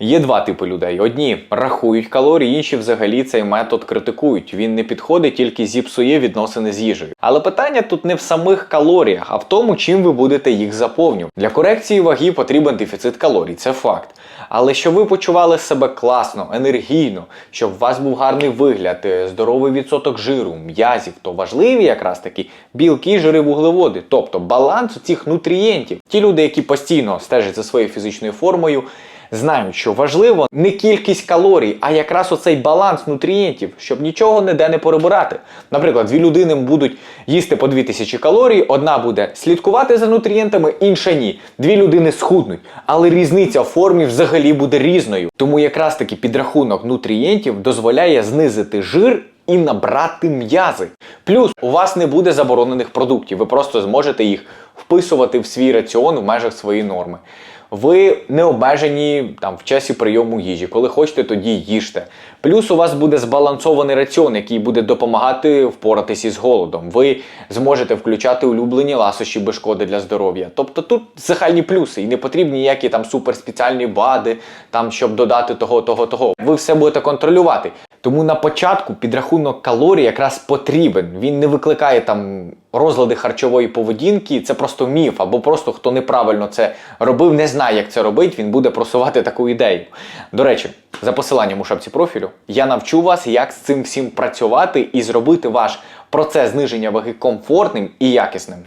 Є два типи людей: одні рахують калорії, інші взагалі цей метод критикують. Він не підходить, тільки зіпсує відносини з їжею. Але питання тут не в самих калоріях, а в тому, чим ви будете їх заповнювати. Для корекції ваги потрібен дефіцит калорій, це факт. Але щоб ви почували себе класно, енергійно, щоб у вас був гарний вигляд, е, здоровий відсоток жиру, м'язів, то важливі якраз таки білки, жири, вуглеводи, тобто баланс цих нутрієнтів. Ті люди, які постійно стежать за своєю фізичною формою, знають, що важливо не кількість калорій, а якраз оцей баланс нутрієнтів, щоб нічого ніде не перебирати. Наприклад, дві людини будуть їсти по 2000 калорій, одна буде слідкувати за нутрієнтами, інша ні. Дві людини схуднуть, але різниця в формі взагалі буде різною. Тому якраз таки підрахунок нутрієнтів дозволяє знизити жир. І набрати м'язи. Плюс у вас не буде заборонених продуктів, ви просто зможете їх вписувати в свій раціон в межах своєї норми. Ви не обмежені там в часі прийому їжі. Коли хочете, тоді їжте. Плюс у вас буде збалансований раціон, який буде допомагати впоратися із голодом. Ви зможете включати улюблені ласощі без шкоди для здоров'я. Тобто тут загальні плюси, і не потрібні ніякі там суперспеціальні БАДи, там щоб додати того, того, того. Ви все будете контролювати. Тому на початку підрахунок калорій якраз потрібен. Він не викликає там розлади харчової поведінки. Це просто міф, або просто хто неправильно це робив, не знає, як це робить. Він буде просувати таку ідею. До речі, за посиланням у шапці профілю я навчу вас, як з цим всім працювати і зробити ваш процес зниження ваги комфортним і якісним.